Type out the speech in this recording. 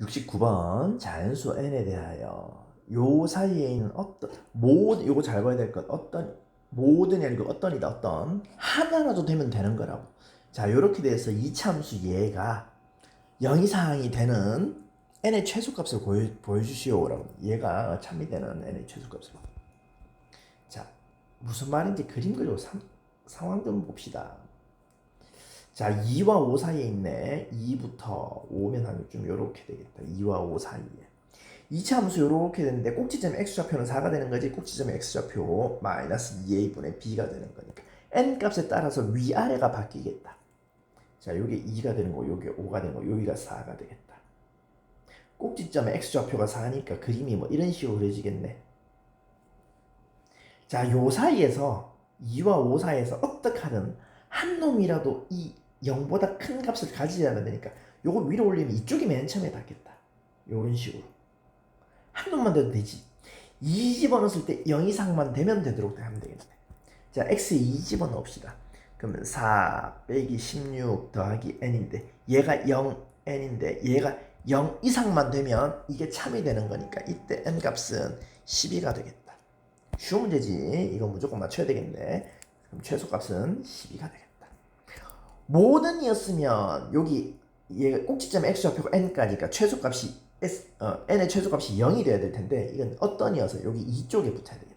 69번 자연수 n에 대하여 요 사이에 있는 어떤 모든 요거 잘 봐야 될 것 어떤 모든이 아니고 어떤이다 어떤 하나라도 되면 되는 거라고. 자 요렇게 돼서 이차함수 얘가 0 이상이 되는 n의 최소값을 보여, 보여주시오라고. 얘가 참이 되는 n의 최소값을. 자 무슨 말인지 그림 그리고 상, 상황 좀 봅시다 자 2와 5 사이에 있네. 2부터 5면 한좀 요렇게 되겠다. 2와 5 사이에. 2차 함수 요렇게 되는데 꼭지점 x좌표는 4가 되는 거지 꼭지점 x좌표 마이너스 2a분의 b가 되는 거니까 n 값에 따라서 위아래가 바뀌겠다. 자 요게 2가 되는 거 요게 5가 되는 거 여기가 4가 되겠다. 꼭지점에 x좌표가 4니까 그림이 뭐 이런 식으로 그려지겠네. 자 요 사이에서 2와 5 사이에서 어떻게 하든 한 놈이라도 이 0보다 큰 값을 가지려면 되니까 요거 위로 올리면 이쪽이 맨 처음에 닿겠다. 요런 식으로. 한 놈만 돼도 되지. 2 집어넣었을 때 0 이상만 되면 되도록 하면 되겠네. 자 x 2 집어넣읍시다. 그러면 4 빼기 16 더하기 n인데 얘가 0 n인데 얘가 0 이상만 되면 이게 참이 되는 거니까 이때 n 값은 12가 되겠다. 쉬운 문제지. 이거 무조건 맞춰야 되겠네. 그럼 최소값은 12가 되겠다 모든 이었으면 여기 얘 꼭지점 x좌표가 n까지니까 최소값이 S, 어, n의 최소값이 0이 돼야 될 텐데 이건 어떤 이어서 여기 이쪽에 붙어야 돼